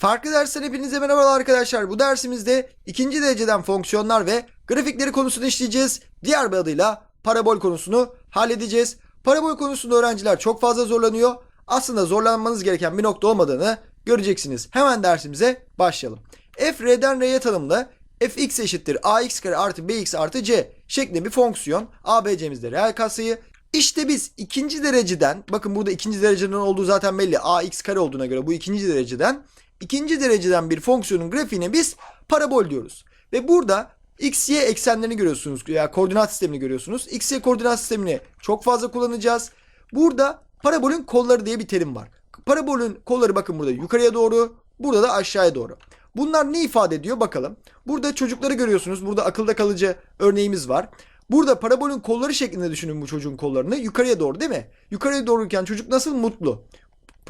Farklı dersten hepinize merhabalar arkadaşlar. Bu dersimizde ikinci dereceden fonksiyonlar ve grafikleri konusunu işleyeceğiz. Diğer bir adıyla parabol konusunu halledeceğiz. Parabol konusunda öğrenciler çok fazla zorlanıyor. Aslında zorlanmanız gereken bir nokta olmadığını göreceksiniz. Hemen dersimize başlayalım. f r'den r'ye tanımlı fx eşittir ax kare artı bx artı c şeklinde bir fonksiyon. abc'mizde reel katsayı. İşte biz ikinci dereceden bakın burada ikinci dereceden olduğu zaten belli. ax kare olduğuna göre bu ikinci dereceden ikinci dereceden bir fonksiyonun grafiğine biz parabol diyoruz. Ve burada x, y eksenlerini görüyorsunuz. Ya koordinat sistemini görüyorsunuz. X, y koordinat sistemini çok fazla kullanacağız. Burada parabolün kolları diye bir terim var. Parabolün kolları bakın burada yukarıya doğru, burada da aşağıya doğru. Bunlar ne ifade ediyor bakalım. Burada çocukları görüyorsunuz. Burada akılda kalıcı örneğimiz var. Burada parabolün kolları şeklinde düşünün bu çocuğun kollarını. Yukarıya doğru değil mi? Yukarıya doğruyken çocuk nasıl? Mutlu.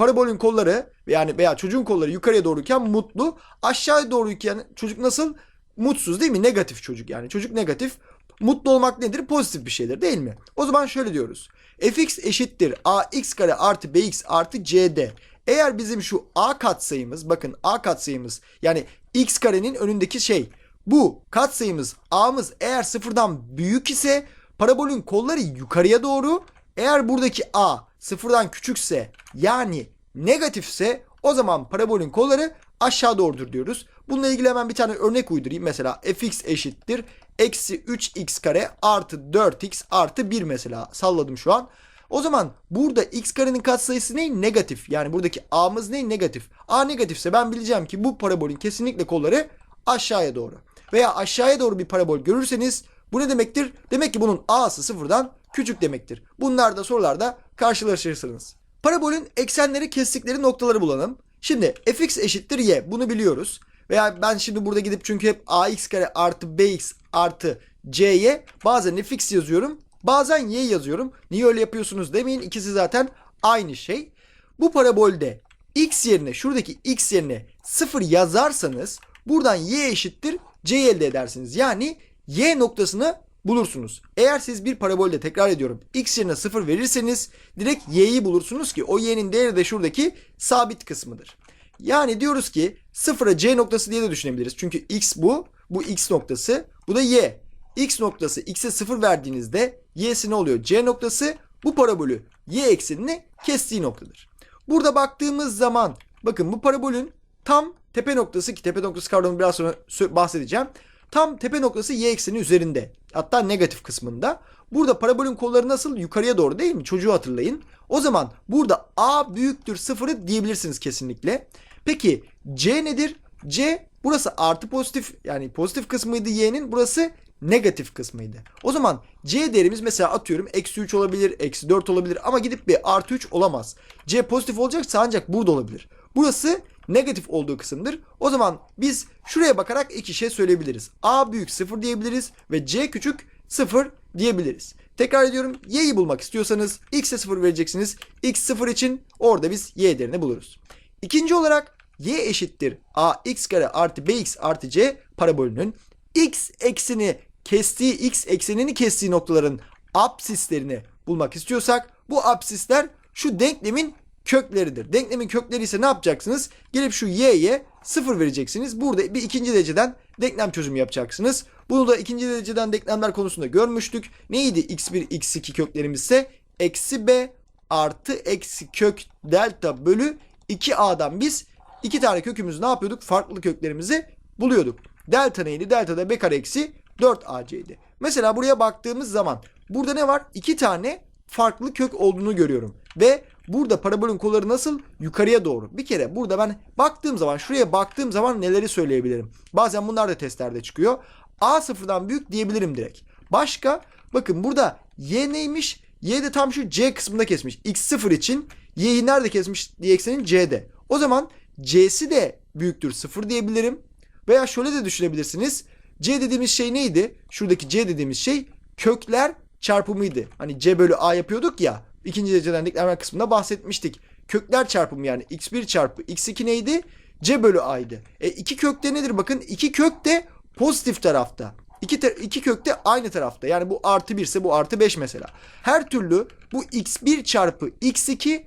Parabolün kolları yani veya çocuğun kolları yukarıya doğruyken mutlu. Aşağıya doğruyken çocuk nasıl? Mutsuz değil mi? Negatif çocuk yani. Çocuk negatif. Mutlu olmak nedir? Pozitif bir şeydir değil mi? O zaman şöyle diyoruz. fx eşittir ax kare artı bx artı cd. Eğer bizim şu a katsayımız bakın a katsayımız yani x karenin önündeki şey bu katsayımız a'mız eğer sıfırdan büyük ise parabolün kolları yukarıya doğru eğer buradaki a sıfırdan küçükse yani negatifse o zaman parabolün kolları aşağı doğrudur diyoruz. Bununla ilgili hemen bir tane örnek uydurayım. Mesela fx eşittir eksi 3x kare artı 4x artı 1 mesela salladım şu an. O zaman burada x karenin katsayısı ne? Negatif. Yani buradaki a'mız ne? Negatif. a negatifse ben bileceğim ki bu parabolün kesinlikle kolları aşağıya doğru. Veya aşağıya doğru bir parabol görürseniz bu ne demektir? Demek ki bunun a'sı sıfırdan küçük demektir. Bunlar da sorularda karşılaşırsınız. Parabolün eksenleri kestikleri noktaları bulalım. Şimdi fx eşittir y. Bunu biliyoruz. Veya ben şimdi burada gidip çünkü hep ax kare artı bx artı c'ye bazen fx yazıyorum. Bazen y yazıyorum. Niye öyle yapıyorsunuz demeyin. İkisi zaten aynı şey. Bu parabolde x yerine şuradaki x yerine 0 yazarsanız buradan y eşittir c elde edersiniz. Yani y noktasını bulursunuz. Eğer siz bir parabolde tekrar ediyorum x yerine 0 verirseniz direkt y'yi bulursunuz ki o y'nin değeri de şuradaki sabit kısmıdır. Yani diyoruz ki 0'a c noktası diye de düşünebiliriz. Çünkü x bu, bu x noktası, bu da y. x noktası x'e 0 verdiğinizde y'si ne oluyor? c noktası bu parabolü y eksenini kestiği noktadır. Burada baktığımız zaman bakın bu parabolün tam tepe noktası ki tepe noktası kavramını biraz sonra bahsedeceğim. Tam tepe noktası y ekseni üzerinde. Hatta negatif kısmında. Burada parabolün kolları nasıl? Yukarıya doğru değil mi? Çocuğu hatırlayın. O zaman burada a büyüktür sıfırı diyebilirsiniz kesinlikle. Peki c nedir? c burası artı pozitif yani pozitif kısmıydı y'nin. Burası negatif kısmıydı. O zaman c değerimiz mesela atıyorum eksi 3 olabilir, eksi 4 olabilir ama gidip bir artı 3 olamaz. c pozitif olacaksa ancak burada olabilir. Burası negatif olduğu kısımdır. O zaman biz şuraya bakarak iki şey söyleyebiliriz. A büyük 0 diyebiliriz ve C küçük 0 diyebiliriz. Tekrar ediyorum y'yi bulmak istiyorsanız x'e 0 vereceksiniz. x 0 için orada biz y değerini buluruz. İkinci olarak y eşittir ax kare artı bx artı c parabolünün x ekseni kestiği x eksenini kestiği noktaların absislerini bulmak istiyorsak bu absisler şu denklemin kökleridir. Denklemin kökleri ise ne yapacaksınız? Gelip şu y'ye 0 vereceksiniz. Burada bir ikinci dereceden denklem çözümü yapacaksınız. Bunu da ikinci dereceden denklemler konusunda görmüştük. Neydi x1, x2 köklerimiz ise? Eksi b artı eksi kök delta bölü 2a'dan biz iki tane kökümüzü ne yapıyorduk? Farklı köklerimizi buluyorduk. Delta neydi? Delta da b kare eksi 4ac'ydi. Mesela buraya baktığımız zaman burada ne var? İki tane farklı kök olduğunu görüyorum. Ve burada parabolün kolları nasıl? Yukarıya doğru. Bir kere burada ben baktığım zaman şuraya baktığım zaman neleri söyleyebilirim? Bazen bunlar da testlerde çıkıyor. A sıfırdan büyük diyebilirim direkt. Başka bakın burada y neymiş? Y de tam şu C kısmında kesmiş. X sıfır için y'yi nerede kesmiş diye eksenin C'de. O zaman C'si de büyüktür sıfır diyebilirim. Veya şöyle de düşünebilirsiniz. C dediğimiz şey neydi? Şuradaki C dediğimiz şey kökler çarpımıydı. Hani C bölü A yapıyorduk ya. İkinci dereceden denklemler kısmında bahsetmiştik. Kökler çarpımı yani x1 çarpı x2 neydi? C bölü A'ydı. E iki kökte nedir bakın? iki kök de pozitif tarafta. İki, te- iki kök de aynı tarafta. Yani bu artı 1 ise bu artı 5 mesela. Her türlü bu x1 çarpı x2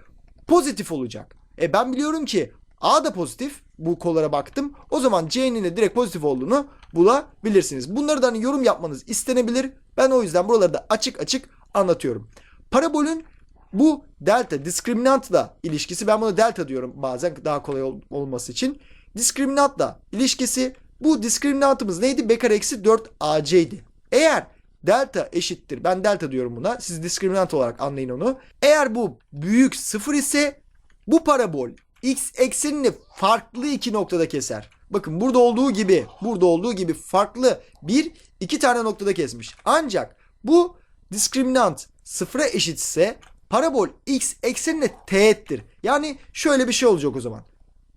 pozitif olacak. E ben biliyorum ki A da pozitif, bu kollara baktım. O zaman C'nin de direkt pozitif olduğunu bulabilirsiniz. Bunları da hani yorum yapmanız istenebilir. Ben o yüzden buraları da açık açık anlatıyorum. Parabolün bu delta diskriminantla ilişkisi ben buna delta diyorum bazen daha kolay ol- olması için. Diskriminantla ilişkisi bu diskriminantımız neydi? B kare eksi 4 AC'ydi. Eğer delta eşittir ben delta diyorum buna siz diskriminant olarak anlayın onu. Eğer bu büyük sıfır ise bu parabol x eksenini farklı iki noktada keser. Bakın burada olduğu gibi burada olduğu gibi farklı bir iki tane noktada kesmiş. Ancak bu diskriminant sıfıra eşitse parabol x eksenine teğettir. Yani şöyle bir şey olacak o zaman.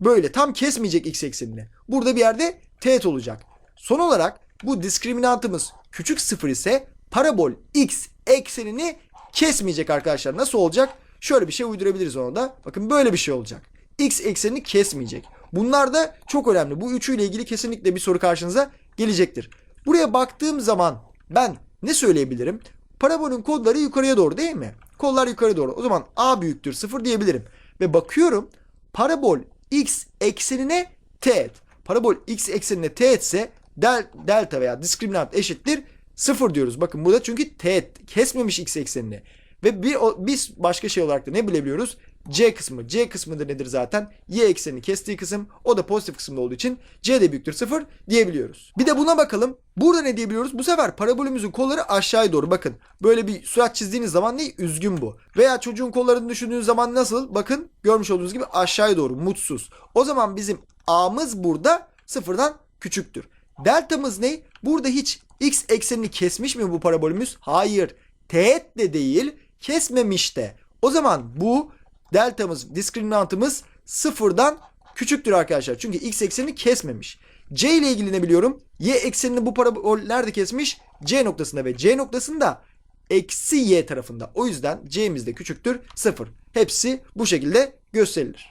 Böyle tam kesmeyecek x eksenini. Burada bir yerde teğet olacak. Son olarak bu diskriminantımız küçük sıfır ise parabol x eksenini kesmeyecek arkadaşlar. Nasıl olacak? Şöyle bir şey uydurabiliriz ona da. Bakın böyle bir şey olacak. X eksenini kesmeyecek. Bunlar da çok önemli. Bu üçüyle ilgili kesinlikle bir soru karşınıza gelecektir. Buraya baktığım zaman ben ne söyleyebilirim? Parabolün kodları yukarıya doğru değil mi? Kollar yukarı doğru. O zaman A büyüktür 0 diyebilirim. Ve bakıyorum parabol x eksenine teğet. Parabol x eksenine teğetse del, delta veya diskriminant eşittir 0 diyoruz. Bakın burada çünkü teğet kesmemiş x eksenini. Ve bir, o, biz başka şey olarak da ne bilebiliyoruz? C kısmı. C kısmı da nedir zaten? Y eksenini kestiği kısım. O da pozitif kısımda olduğu için C de büyüktür 0 diyebiliyoruz. Bir de buna bakalım. Burada ne diyebiliyoruz? Bu sefer parabolümüzün kolları aşağıya doğru. Bakın böyle bir surat çizdiğiniz zaman ne? Üzgün bu. Veya çocuğun kollarını düşündüğünüz zaman nasıl? Bakın görmüş olduğunuz gibi aşağıya doğru mutsuz. O zaman bizim A'mız burada sıfırdan küçüktür. Deltamız ne? Burada hiç x eksenini kesmiş mi bu parabolümüz? Hayır. Teğet de değil, kesmemiş de. O zaman bu deltamız, diskriminantımız sıfırdan küçüktür arkadaşlar. Çünkü x eksenini kesmemiş. C ile ilgili ne biliyorum? Y eksenini bu parabol nerede kesmiş? C noktasında ve C noktasında eksi y tarafında. O yüzden c'miz de küçüktür 0. Hepsi bu şekilde gösterilir.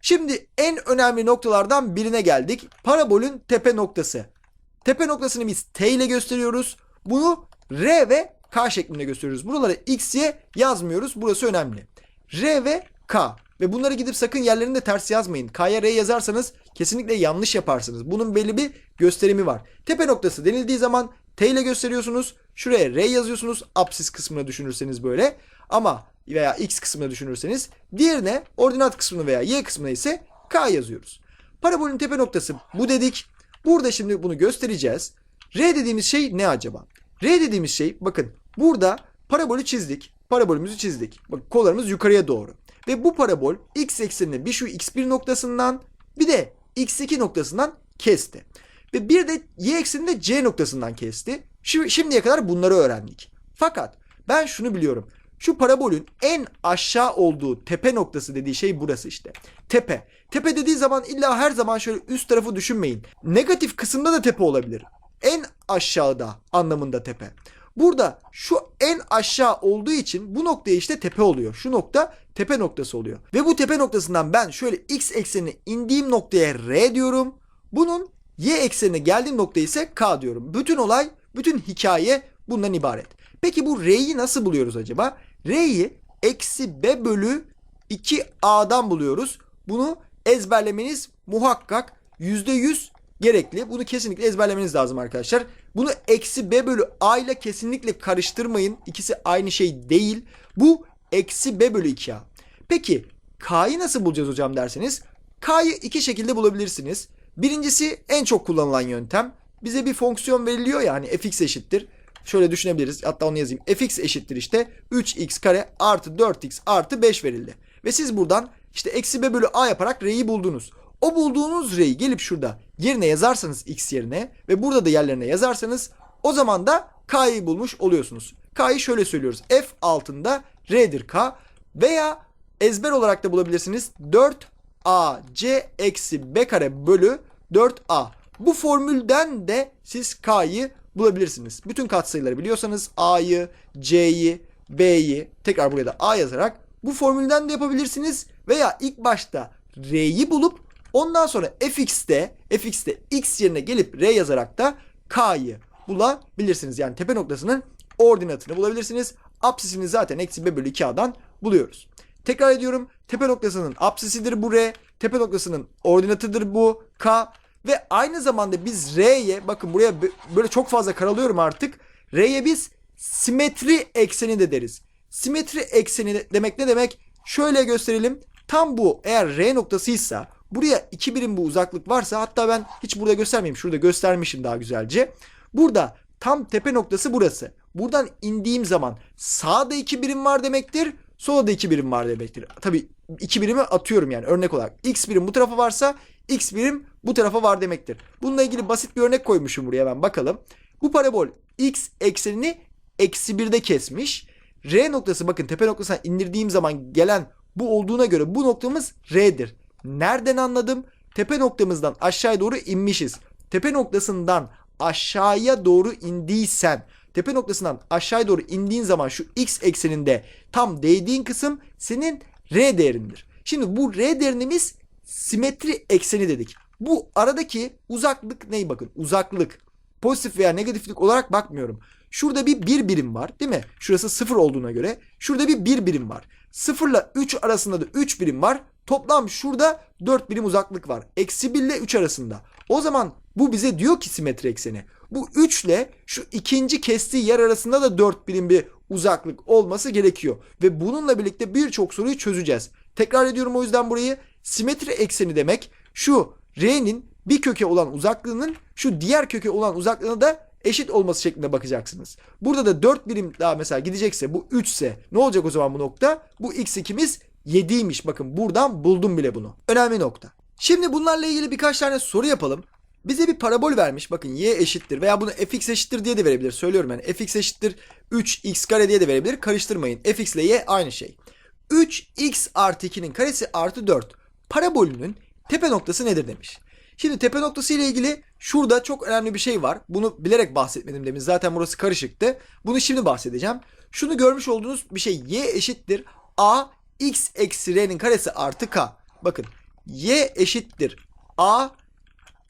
Şimdi en önemli noktalardan birine geldik. Parabolün tepe noktası. Tepe noktasını biz t ile gösteriyoruz. Bunu r ve k şeklinde gösteriyoruz. Buralara x, y yazmıyoruz. Burası önemli. R ve k. Ve bunları gidip sakın yerlerinde ters yazmayın. K'ya R yazarsanız kesinlikle yanlış yaparsınız. Bunun belli bir gösterimi var. Tepe noktası denildiği zaman T ile gösteriyorsunuz. Şuraya R yazıyorsunuz. Apsis kısmına düşünürseniz böyle. Ama veya X kısmına düşünürseniz diğerine ordinat kısmına veya Y kısmına ise K yazıyoruz. Parabolün tepe noktası bu dedik. Burada şimdi bunu göstereceğiz. R dediğimiz şey ne acaba? R dediğimiz şey bakın burada parabolü çizdik. Parabolümüzü çizdik. Bak kollarımız yukarıya doğru. Ve bu parabol x eksenini bir şu x1 noktasından bir de x2 noktasından kesti. Ve bir de y eksenini de c noktasından kesti. Şu, şimdiye kadar bunları öğrendik. Fakat ben şunu biliyorum. Şu parabolün en aşağı olduğu tepe noktası dediği şey burası işte. Tepe. Tepe dediği zaman illa her zaman şöyle üst tarafı düşünmeyin. Negatif kısımda da tepe olabilir. En aşağıda anlamında tepe. Burada şu en aşağı olduğu için bu noktaya işte tepe oluyor. Şu nokta tepe noktası oluyor. Ve bu tepe noktasından ben şöyle x eksenine indiğim noktaya r diyorum. Bunun y eksenine geldiğim noktaya ise k diyorum. Bütün olay, bütün hikaye bundan ibaret. Peki bu r'yi nasıl buluyoruz acaba? R'yi eksi b bölü 2a'dan buluyoruz. Bunu ezberlemeniz muhakkak %100 gerekli. Bunu kesinlikle ezberlemeniz lazım arkadaşlar. Bunu eksi b bölü a ile kesinlikle karıştırmayın. İkisi aynı şey değil. Bu eksi b bölü 2a. Peki k'yı nasıl bulacağız hocam derseniz k'yı iki şekilde bulabilirsiniz. Birincisi en çok kullanılan yöntem. Bize bir fonksiyon veriliyor ya hani fx eşittir. Şöyle düşünebiliriz. Hatta onu yazayım. fx eşittir işte 3x kare artı 4x artı 5 verildi. Ve siz buradan işte eksi b bölü a yaparak r'yi buldunuz. O bulduğunuz r'yi gelip şurada yerine yazarsanız x yerine ve burada da yerlerine yazarsanız o zaman da k'yı bulmuş oluyorsunuz. K'yı şöyle söylüyoruz. F altında r'dir k veya ezber olarak da bulabilirsiniz. 4ac eksi b kare bölü 4a. Bu formülden de siz k'yı bulabilirsiniz. Bütün katsayıları biliyorsanız a'yı, c'yi, b'yi tekrar buraya da a yazarak bu formülden de yapabilirsiniz. Veya ilk başta r'yi bulup ondan sonra fx'te fx'te x yerine gelip r yazarak da k'yı bulabilirsiniz. Yani tepe noktasının ordinatını bulabilirsiniz. Apsisini zaten eksi b bölü 2a'dan buluyoruz. Tekrar ediyorum. Tepe noktasının apsisidir bu R. Tepe noktasının ordinatıdır bu K. Ve aynı zamanda biz R'ye bakın buraya bö- böyle çok fazla karalıyorum artık. R'ye biz simetri ekseni de deriz. Simetri ekseni de- demek ne demek? Şöyle gösterelim. Tam bu eğer R noktasıysa buraya iki birim bu uzaklık varsa hatta ben hiç burada göstermeyeyim. Şurada göstermişim daha güzelce. Burada tam tepe noktası burası. Buradan indiğim zaman sağda iki birim var demektir. Solda da iki birim var demektir. Tabii iki birimi atıyorum yani örnek olarak. X birim bu tarafa varsa X birim bu tarafa var demektir. Bununla ilgili basit bir örnek koymuşum buraya hemen bakalım. Bu parabol X eksenini eksi birde kesmiş. R noktası bakın tepe noktasına indirdiğim zaman gelen bu olduğuna göre bu noktamız R'dir. Nereden anladım? Tepe noktamızdan aşağıya doğru inmişiz. Tepe noktasından aşağıya doğru indiysen tepe noktasından aşağıya doğru indiğin zaman şu x ekseninde tam değdiğin kısım senin r değerindir. Şimdi bu r değerinimiz simetri ekseni dedik. Bu aradaki uzaklık ney bakın uzaklık pozitif veya negatiflik olarak bakmıyorum. Şurada bir bir birim var değil mi? Şurası sıfır olduğuna göre. Şurada bir bir birim var. Sıfırla 3 arasında da 3 birim var. Toplam şurada 4 birim uzaklık var. Eksi 1 ile 3 arasında. O zaman bu bize diyor ki simetri ekseni. Bu 3 ile şu ikinci kestiği yer arasında da 4 birim bir uzaklık olması gerekiyor. Ve bununla birlikte birçok soruyu çözeceğiz. Tekrar ediyorum o yüzden burayı. Simetri ekseni demek şu R'nin bir köke olan uzaklığının şu diğer köke olan uzaklığına da eşit olması şeklinde bakacaksınız. Burada da 4 birim daha mesela gidecekse bu 3 ise ne olacak o zaman bu nokta? Bu x2'miz 7'ymiş. Bakın buradan buldum bile bunu. Önemli nokta. Şimdi bunlarla ilgili birkaç tane soru yapalım. Bize bir parabol vermiş. Bakın y eşittir veya bunu fx eşittir diye de verebilir. Söylüyorum yani fx eşittir 3x kare diye de verebilir. Karıştırmayın. fx ile y aynı şey. 3x artı 2'nin karesi artı 4. Parabolünün tepe noktası nedir demiş. Şimdi tepe noktası ile ilgili şurada çok önemli bir şey var. Bunu bilerek bahsetmedim demin. Zaten burası karışıktı. Bunu şimdi bahsedeceğim. Şunu görmüş olduğunuz bir şey y eşittir a x eksi r'nin karesi artı k. Bakın y eşittir a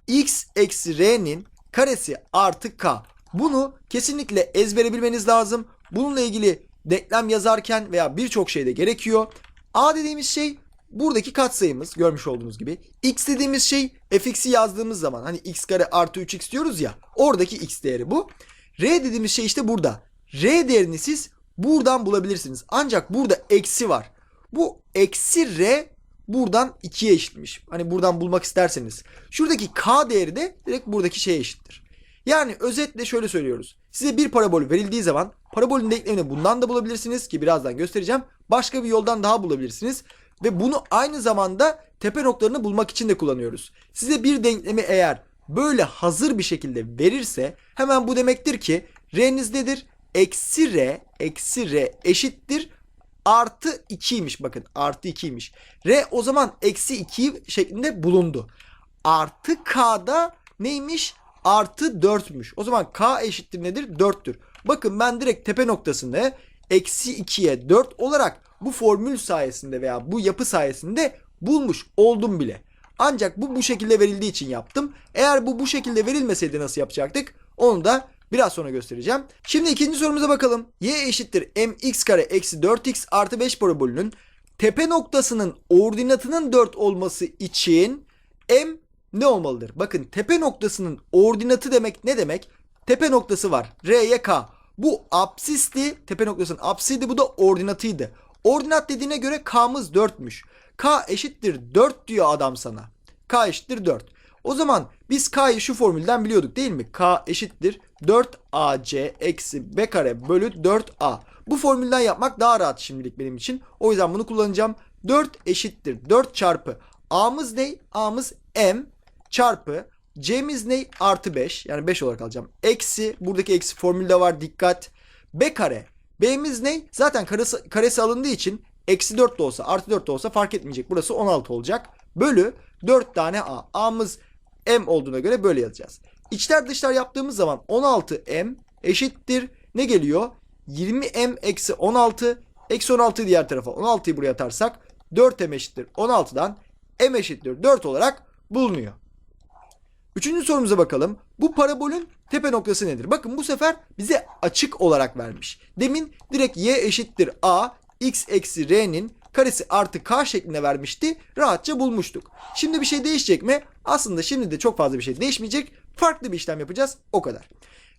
x eksi r'nin karesi artı k. Bunu kesinlikle ezbere bilmeniz lazım. Bununla ilgili denklem yazarken veya birçok şeyde gerekiyor. A dediğimiz şey buradaki katsayımız görmüş olduğunuz gibi. X dediğimiz şey fx'i yazdığımız zaman hani x kare artı 3x diyoruz ya oradaki x değeri bu. R dediğimiz şey işte burada. R değerini siz buradan bulabilirsiniz. Ancak burada eksi var. Bu eksi R buradan 2'ye eşitmiş. Hani buradan bulmak isterseniz. Şuradaki k değeri de direkt buradaki şeye eşittir. Yani özetle şöyle söylüyoruz. Size bir parabol verildiği zaman parabolün denklemini bundan da bulabilirsiniz ki birazdan göstereceğim. Başka bir yoldan daha bulabilirsiniz. Ve bunu aynı zamanda tepe noktalarını bulmak için de kullanıyoruz. Size bir denklemi eğer böyle hazır bir şekilde verirse hemen bu demektir ki r'niz nedir? Eksi r, eksi r eşittir artı 2'ymiş bakın artı 2'ymiş. R o zaman eksi 2 şeklinde bulundu. Artı K'da neymiş? Artı 4'müş. O zaman K eşittir nedir? 4'tür. Bakın ben direkt tepe noktasını eksi 2'ye 4 olarak bu formül sayesinde veya bu yapı sayesinde bulmuş oldum bile. Ancak bu bu şekilde verildiği için yaptım. Eğer bu bu şekilde verilmeseydi nasıl yapacaktık? Onu da biraz sonra göstereceğim. Şimdi ikinci sorumuza bakalım. Y eşittir mx kare eksi 4x artı 5 parabolünün tepe noktasının ordinatının 4 olması için m ne olmalıdır? Bakın tepe noktasının ordinatı demek ne demek? Tepe noktası var. R'ye k. Bu apsisti. Tepe noktasının apsiydi. Bu da ordinatıydı. Ordinat dediğine göre k'mız 4'müş. K eşittir 4 diyor adam sana. K eşittir 4. O zaman biz K'yı şu formülden biliyorduk değil mi? K eşittir 4AC eksi B kare bölü 4A. Bu formülden yapmak daha rahat şimdilik benim için. O yüzden bunu kullanacağım. 4 eşittir 4 çarpı A'mız ne? A'mız M çarpı C'miz ne? Artı 5. Yani 5 olarak alacağım. Eksi. Buradaki eksi formülde var. Dikkat. B kare. B'miz ne? Zaten karesi, karesi alındığı için eksi 4 de olsa artı 4 de olsa fark etmeyecek. Burası 16 olacak. Bölü 4 tane A. A'mız M olduğuna göre böyle yazacağız. İçler dışlar yaptığımız zaman 16M eşittir. Ne geliyor? 20M eksi 16 eksi 16'yı diğer tarafa 16'yı buraya atarsak 4M eşittir 16'dan M eşittir 4 olarak bulunuyor. Üçüncü sorumuza bakalım. Bu parabolün tepe noktası nedir? Bakın bu sefer bize açık olarak vermiş. Demin direkt y eşittir a x eksi r'nin karesi artı k şeklinde vermişti. Rahatça bulmuştuk. Şimdi bir şey değişecek mi? Aslında şimdi de çok fazla bir şey değişmeyecek. Farklı bir işlem yapacağız. O kadar.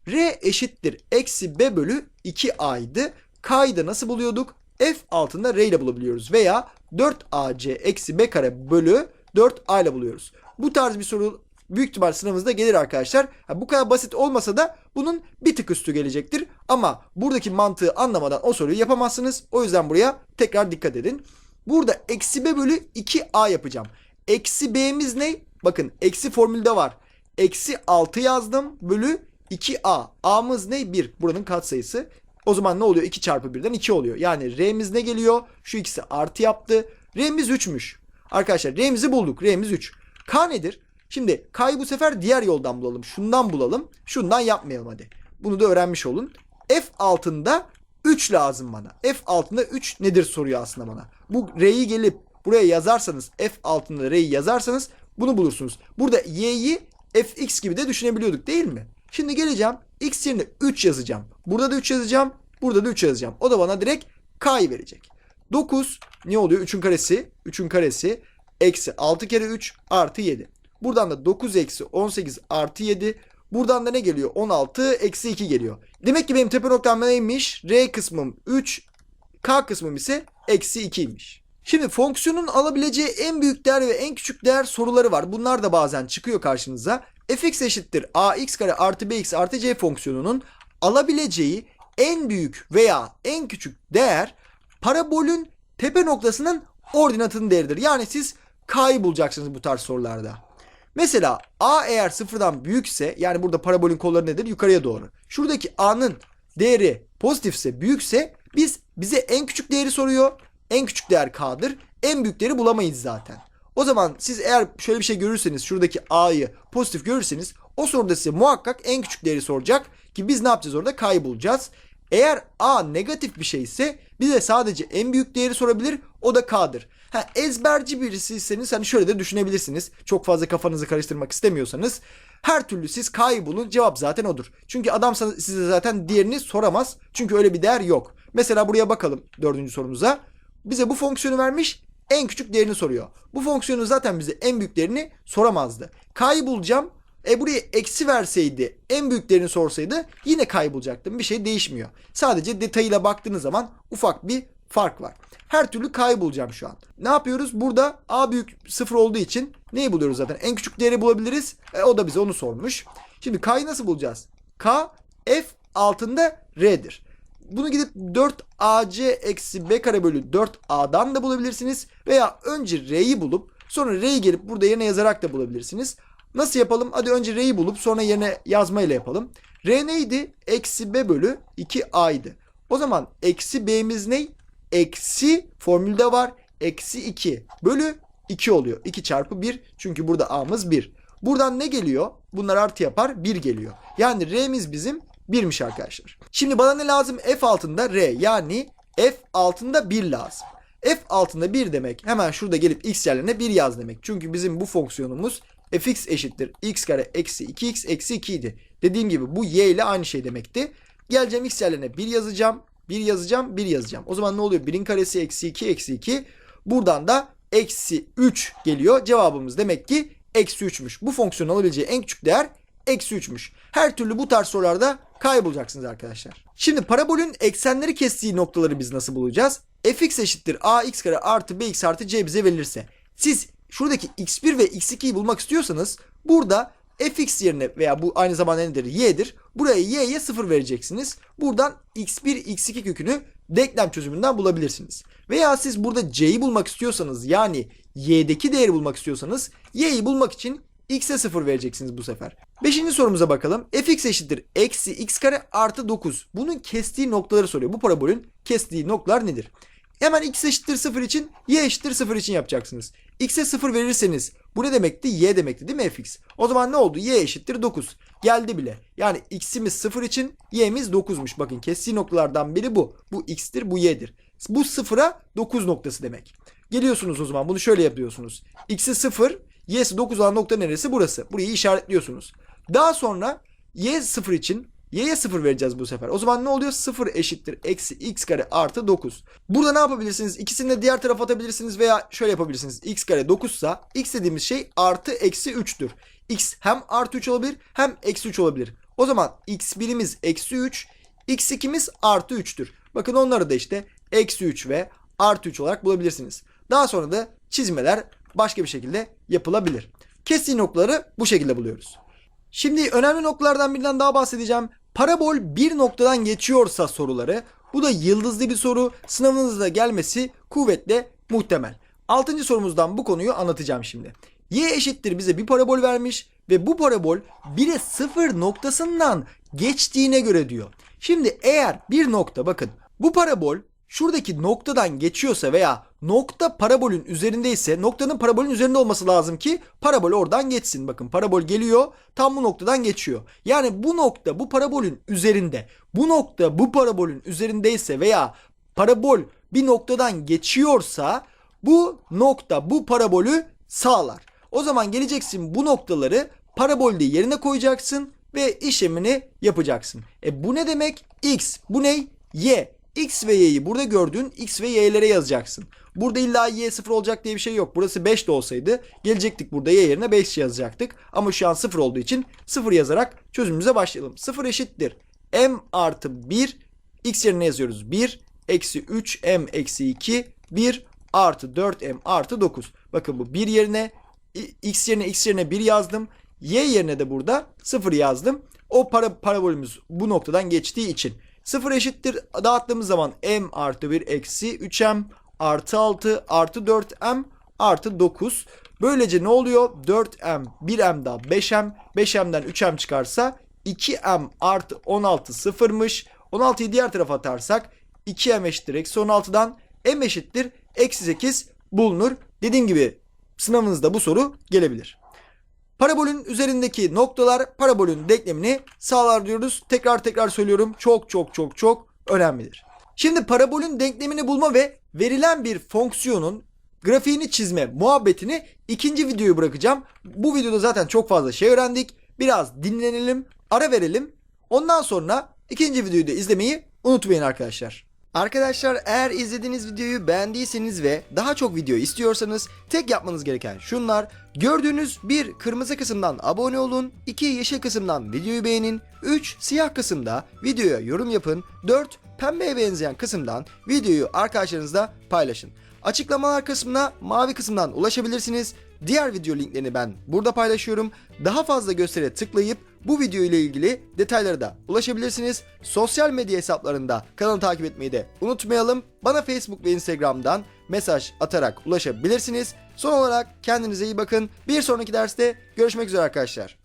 R eşittir eksi B bölü 2A'ydı. K'yı da nasıl buluyorduk? F altında R ile bulabiliyoruz. Veya 4AC eksi B kare bölü 4A ile buluyoruz. Bu tarz bir soru büyük ihtimal sınavınızda gelir arkadaşlar. Ha, bu kadar basit olmasa da bunun bir tık üstü gelecektir. Ama buradaki mantığı anlamadan o soruyu yapamazsınız. O yüzden buraya tekrar dikkat edin. Burada eksi b bölü 2a yapacağım. Eksi b'miz ne? Bakın eksi formülde var. Eksi 6 yazdım bölü 2a. a'mız ne? 1. Buranın katsayısı. O zaman ne oluyor? 2 çarpı 1'den 2 oluyor. Yani r'miz ne geliyor? Şu ikisi artı yaptı. R'miz 3'müş. Arkadaşlar r'mizi bulduk. R'miz 3. K nedir? Şimdi K'yı bu sefer diğer yoldan bulalım. Şundan bulalım. Şundan yapmayalım hadi. Bunu da öğrenmiş olun. F altında 3 lazım bana. F altında 3 nedir soruyor aslında bana. Bu R'yi gelip buraya yazarsanız F altında R'yi yazarsanız bunu bulursunuz. Burada Y'yi Fx gibi de düşünebiliyorduk değil mi? Şimdi geleceğim. X yerine 3 yazacağım. Burada da 3 yazacağım. Burada da 3 yazacağım. O da bana direkt K'yı verecek. 9 ne oluyor? 3'ün karesi. 3'ün karesi. Eksi 6 kere 3 artı 7. Buradan da 9 eksi 18 artı 7. Buradan da ne geliyor? 16 eksi 2 geliyor. Demek ki benim tepe noktam neymiş? R kısmım 3, K kısmım ise eksi 2'ymiş. Şimdi fonksiyonun alabileceği en büyük değer ve en küçük değer soruları var. Bunlar da bazen çıkıyor karşınıza. fx eşittir ax kare artı bx artı c fonksiyonunun alabileceği en büyük veya en küçük değer parabolün tepe noktasının ordinatının değeridir. Yani siz k'yı bulacaksınız bu tarz sorularda. Mesela a eğer sıfırdan büyükse yani burada parabolün kolları nedir? Yukarıya doğru. Şuradaki a'nın değeri pozitifse büyükse biz bize en küçük değeri soruyor. En küçük değer k'dır. En büyük değeri bulamayız zaten. O zaman siz eğer şöyle bir şey görürseniz şuradaki a'yı pozitif görürseniz o soruda size muhakkak en küçük değeri soracak ki biz ne yapacağız orada k'yı bulacağız. Eğer a negatif bir şey ise bize sadece en büyük değeri sorabilir o da k'dır. Ha, ezberci birisiyseniz hani şöyle de düşünebilirsiniz. Çok fazla kafanızı karıştırmak istemiyorsanız her türlü siz k'yı bulun cevap zaten odur. Çünkü adam size zaten diğerini soramaz. Çünkü öyle bir değer yok. Mesela buraya bakalım dördüncü sorumuza. Bize bu fonksiyonu vermiş en küçük değerini soruyor. Bu fonksiyonu zaten bize en büyük değerini soramazdı. K'yı bulacağım. E buraya eksi verseydi en büyük değerini sorsaydı yine k'yı bulacaktım. Bir şey değişmiyor. Sadece detayıyla baktığınız zaman ufak bir fark var. Her türlü k'yı bulacağım şu an. Ne yapıyoruz? Burada a büyük sıfır olduğu için neyi buluyoruz zaten? En küçük değeri bulabiliriz. E, o da bize onu sormuş. Şimdi k'yı nasıl bulacağız? k f altında r'dir. Bunu gidip 4ac eksi b kare bölü 4a'dan da bulabilirsiniz. Veya önce r'yi bulup sonra r'yi gelip burada yerine yazarak da bulabilirsiniz. Nasıl yapalım? Hadi önce r'yi bulup sonra yerine yazmayla yapalım. r neydi? Eksi b bölü 2a'ydı. O zaman eksi b'miz ne? Eksi formülde var. Eksi 2 bölü 2 oluyor. 2 çarpı 1 çünkü burada a'mız 1. Buradan ne geliyor? Bunlar artı yapar 1 geliyor. Yani r'miz bizim 1'miş arkadaşlar. Şimdi bana ne lazım? F altında R yani F altında 1 lazım. F altında 1 demek hemen şurada gelip x yerlerine 1 yaz demek. Çünkü bizim bu fonksiyonumuz fx eşittir x kare eksi 2x eksi 2 idi. Dediğim gibi bu y ile aynı şey demekti. Geleceğim x yerlerine 1 yazacağım. 1 yazacağım 1 yazacağım. O zaman ne oluyor? 1'in karesi eksi 2 eksi 2. Buradan da eksi 3 geliyor. Cevabımız demek ki eksi 3'müş. Bu fonksiyonun alabileceği en küçük değer eksi 3'müş. Her türlü bu tarz sorularda kaybolacaksınız arkadaşlar. Şimdi parabolün eksenleri kestiği noktaları biz nasıl bulacağız? fx eşittir ax kare artı bx artı c bize verilirse. Siz şuradaki x1 ve x2'yi bulmak istiyorsanız burada fx yerine veya bu aynı zamanda nedir? y'dir. Buraya y'ye 0 vereceksiniz. Buradan x1 x2 kökünü denklem çözümünden bulabilirsiniz. Veya siz burada c'yi bulmak istiyorsanız yani y'deki değeri bulmak istiyorsanız y'yi bulmak için x'e 0 vereceksiniz bu sefer. Beşinci sorumuza bakalım. fx eşittir eksi x kare artı 9. Bunun kestiği noktaları soruyor. Bu parabolün kestiği noktalar nedir? Hemen x eşittir 0 için y eşittir 0 için yapacaksınız. x'e 0 verirseniz bu ne demekti? y demekti değil mi fx? O zaman ne oldu? y eşittir 9. Geldi bile. Yani x'imiz 0 için y'miz 9'muş. Bakın kestiği noktalardan biri bu. Bu x'tir bu y'dir. Bu 0'a 9 noktası demek. Geliyorsunuz o zaman bunu şöyle yapıyorsunuz. x'i 0 y'si 9 olan nokta neresi? Burası. Burayı işaretliyorsunuz. Daha sonra y 0 için y'ye 0 vereceğiz bu sefer. O zaman ne oluyor? 0 eşittir eksi x kare artı 9. Burada ne yapabilirsiniz? İkisini de diğer tarafa atabilirsiniz veya şöyle yapabilirsiniz. x kare 9 ise x dediğimiz şey artı eksi 3'tür. x hem artı 3 olabilir hem eksi 3 olabilir. O zaman x1'imiz eksi 3, x2'miz artı 3'tür. Bakın onları da işte eksi 3 ve artı 3 olarak bulabilirsiniz. Daha sonra da çizmeler başka bir şekilde yapılabilir. Kestiği noktaları bu şekilde buluyoruz. Şimdi önemli noktalardan birinden daha bahsedeceğim. Parabol bir noktadan geçiyorsa soruları bu da yıldızlı bir soru sınavınızda gelmesi kuvvetle muhtemel. Altıncı sorumuzdan bu konuyu anlatacağım şimdi. Y eşittir bize bir parabol vermiş ve bu parabol 1'e 0 noktasından geçtiğine göre diyor. Şimdi eğer bir nokta bakın bu parabol şuradaki noktadan geçiyorsa veya nokta parabolün üzerindeyse noktanın parabolün üzerinde olması lazım ki parabol oradan geçsin. Bakın parabol geliyor tam bu noktadan geçiyor. Yani bu nokta bu parabolün üzerinde. Bu nokta bu parabolün üzerindeyse veya parabol bir noktadan geçiyorsa bu nokta bu parabolü sağlar. O zaman geleceksin bu noktaları parabolde yerine koyacaksın ve işlemini yapacaksın. E bu ne demek? X. Bu ne? Y. X ve Y'yi burada gördüğün X ve Y'lere yazacaksın. Burada illa Y 0 olacak diye bir şey yok. Burası 5 de olsaydı gelecektik burada Y yerine 5 yazacaktık. Ama şu an 0 olduğu için 0 yazarak çözümümüze başlayalım. 0 eşittir. M artı 1 X yerine yazıyoruz. 1 eksi 3 M eksi 2 1 artı 4 M artı 9. Bakın bu 1 yerine X yerine X yerine 1 yazdım. Y yerine de burada 0 yazdım. O para, parabolümüz bu noktadan geçtiği için 0 eşittir dağıttığımız zaman m artı 1 eksi 3m artı 6 artı 4m artı 9. Böylece ne oluyor? 4m 1m daha 5m 5m'den 3m çıkarsa 2m artı 16 sıfırmış. 16'yı diğer tarafa atarsak 2m eşittir eksi 16'dan m eşittir eksi 8 bulunur. Dediğim gibi sınavınızda bu soru gelebilir. Parabolün üzerindeki noktalar parabolün denklemini sağlar diyoruz. Tekrar tekrar söylüyorum. Çok çok çok çok önemlidir. Şimdi parabolün denklemini bulma ve verilen bir fonksiyonun grafiğini çizme muhabbetini ikinci videoyu bırakacağım. Bu videoda zaten çok fazla şey öğrendik. Biraz dinlenelim, ara verelim. Ondan sonra ikinci videoyu da izlemeyi unutmayın arkadaşlar. Arkadaşlar eğer izlediğiniz videoyu beğendiyseniz ve daha çok video istiyorsanız tek yapmanız gereken şunlar. Gördüğünüz bir kırmızı kısımdan abone olun, 2 yeşil kısımdan videoyu beğenin, 3 siyah kısımda videoya yorum yapın, 4 pembeye benzeyen kısımdan videoyu arkadaşlarınızla paylaşın. Açıklamalar kısmına mavi kısımdan ulaşabilirsiniz. Diğer video linklerini ben burada paylaşıyorum. Daha fazla göstere tıklayıp bu video ile ilgili detaylara da ulaşabilirsiniz. Sosyal medya hesaplarında kanalı takip etmeyi de unutmayalım. Bana Facebook ve Instagram'dan mesaj atarak ulaşabilirsiniz. Son olarak kendinize iyi bakın. Bir sonraki derste görüşmek üzere arkadaşlar.